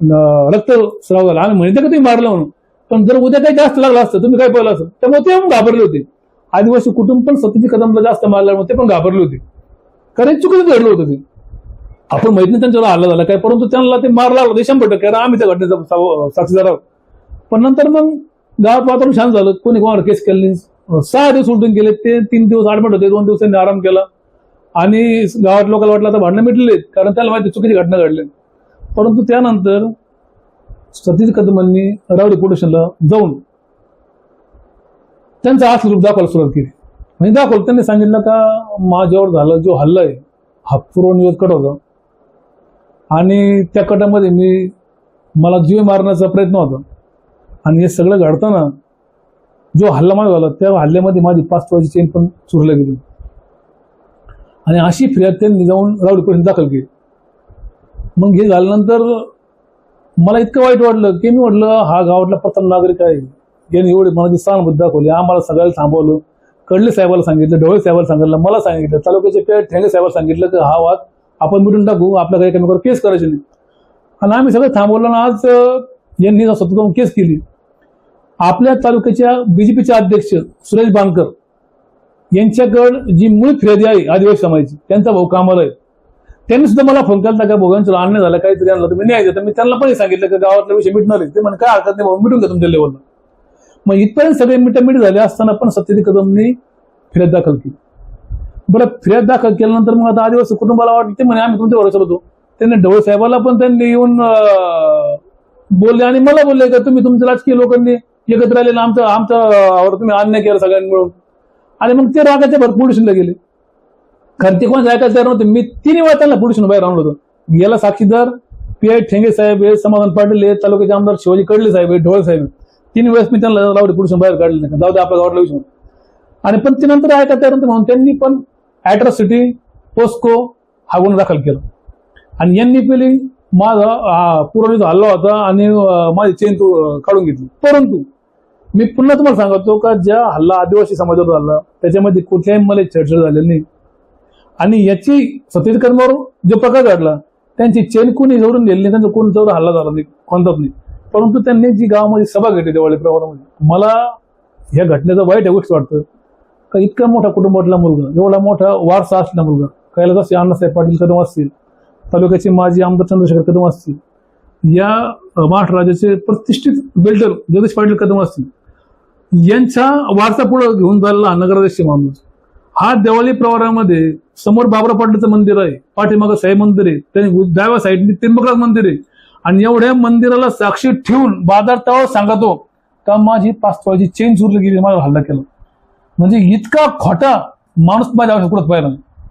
रक्तस्राव झाला. आम्ही म्हणते का तुम्ही मारलं म्हणून? पण जर उद्या काही जास्त लागलं असतं तुम्ही काय पाहिलं असतं? त्यामुळे ते पण घाबरले होते. आदिवासी कुटुंब पण सतीची कदमला जास्त मारल्यामुळे ते पण घाबरले होते. कारण चुकीचं घडलं होतं ते. आपण माहीत नाही त्यांच्यावर हल्ला झाला काय परंतु त्यांना ते मारला होता. शंभर टक्के. कारण आम्ही त्या घटनेचा साक्षीदार आहोत. पण नंतर मग गावात वातावरण शांत झालं. कोणी कोणावर केस केली नाही. सहा दिवस उलटून गेले. ते तीन दिवस आडमट होते. दोन दिवसांनी आराम केला. आणि गावात लोकांना वाटलं आता भांडणं मिटले कारण त्याला माहिती चुकीची घटना घडली. परंतु त्यानंतर सतीश कदमांनी रावडी पोलिसला जाऊन त्यांचा असं रूप दाखवायला सुरुवात केली. म्हणजे दाखवलं त्यांनी सांगितलं का माझ्यावर झाला जो हल्ला आहे हा पूर्वनियोज कट होता. आणि त्या कटामध्ये मी मला जीव मारण्याचा प्रयत्न होता. आणि हे सगळं घडताना जो हल्ला माझा झाला त्या हल्ल्यामध्ये माझी पाच तोळ्याची चेन पण चुरल्या गेली. आणि अशी फिर्याद त्यांनी जाऊन रावडी पोलीस दाखल केली. मग हे झाल्यानंतर मला इतकं वाईट वाटलं की मी म्हटलं हा गावातला प्रथम नागरिक आहे. यांनी एवढी मला सहानुभूती दाखवली. आम्हाला सगळ्याला थांबवलं कडले साहेबाला सांगितलं ढवळे साहेबाला सांगितलं मला सांगितलं तालुक्याचे पेठ ठेंगे साहेबाला सांगितलं की हा वाद आपण मिटून टाकू आपल्या काही कमी केस करायची नाही. आणि आम्ही सगळं थांबवलं आणि आज यांनी स्वतः केस केली. आपल्या तालुक्याच्या बीजेपीचे अध्यक्ष सुरेश बांकर यांच्याकडं जी मूळ फिर्यादी आहे आदिवासी समाजाची त्यांचा भाऊ कामाला आहे. त्यांनी सुद्धा मला फोन केला का भोगांचं अन्य झालं काहीतरी आणलं तुम्ही न्याय देता. मी त्यांना पण सांगितलं की गावातला विषय मिटणार आहे ते म्हणे काय हरकत नाही मिटून घ्या तुमच्या लेवलला मग इथपर्यंत सगळे मिटामिट झाले असताना पण सत्यजित कदमनी फिर्याद दाखल केली. बरं फिर्याद दाखल केल्यानंतर मग आता आदिवासी कुटुंबाला वाटलं ते म्हणे आम्ही तुमच्या भरोसा होतो त्यांनी ढवळे साहेबाला पण त्यांनी येऊन बोलले आणि मला बोलले का तुम्ही तुमच्या राजकीय लोकांनी एकत्र आले आमचं आमच्यावर तुम्ही अन्याय केला सगळ्यांनी मिळून. आणि मग ते रागाच्या भरपूर पोलिसांना गेले. कारण ते कोण ऐकायचं तयार नव्हते. मी तिन्ही वेळा त्यांना पोलिसांना बाहेर आणलं होतो. याला साक्षीदार पी आय ठेंगे साहेब हे समाधान पाटील हे तालुक्याचे आमदार शिवाजी कडले साहेब हे ढोळे साहेब. तीन वेळेस मी त्यांना लावले पोलिसांना बाहेर काढले नाही. जाऊ दे आपल्या गावाला विचारून आणि पण ते नंतर ऐका त्यानंतर म्हणून त्यांनी पण ऍट्रॉसिटी पोस्को हा गुन्हा दाखल केला. आणि यांनी पहिली माझा हा, पुरवणी हल्ला होता आणि माझी चेन काढून घेतली. परंतु मी पुन्हा तुम्हाला सांगतो का ज्या हल्ला आदिवासी समाजावर झाला त्याच्यामध्ये कुठल्याही मला चर्चा झालेली नाही. आणि याची सतीश कर्मावर जो प्रकार घडला त्यांची चेन कोणी जोडून दिली नाही त्यांचा कोण तेवढा हल्ला झाला नाही कोणताच नाही. परंतु त्यांनी जी गावामध्ये सभा घेतली दिवाळी प्रवारामध्ये मला या घटनेचं वाईट गोष्ट वाटतं का इतका मोठा कुटुंबातला मुलगा एवढा मोठा वारसा असला मुलगा कैलास असे अण्णासाहेब पाटील कदम असतील तालुक्याचे माजी आमदार चंद्रशेखर कदम असतील या महाराष्ट्र राज्याचे प्रतिष्ठित बिल्डर जगदीश पाटील कदम असतील यांचा वारसा पुढे घेऊन चालला नगराध्यक्ष माणूस. हा देवाली प्रवारामध्ये समोर बाबरा पाटलाचं मंदिर आहे. पाठीमागं साई मंदिर आहे. त्याने डाव्या साईडने त्र्यंबकराज मंदिर आहे. आणि एवढ्या मंदिराला साक्षी ठेवून बाजार तळ सांगतो का माझी पाच चेंज चेन चुरली गेली माझा हल्ला केला. म्हणजे इतका खोटा माणूस माझ्या आयुष्यात कुठंच पाहिला नाही.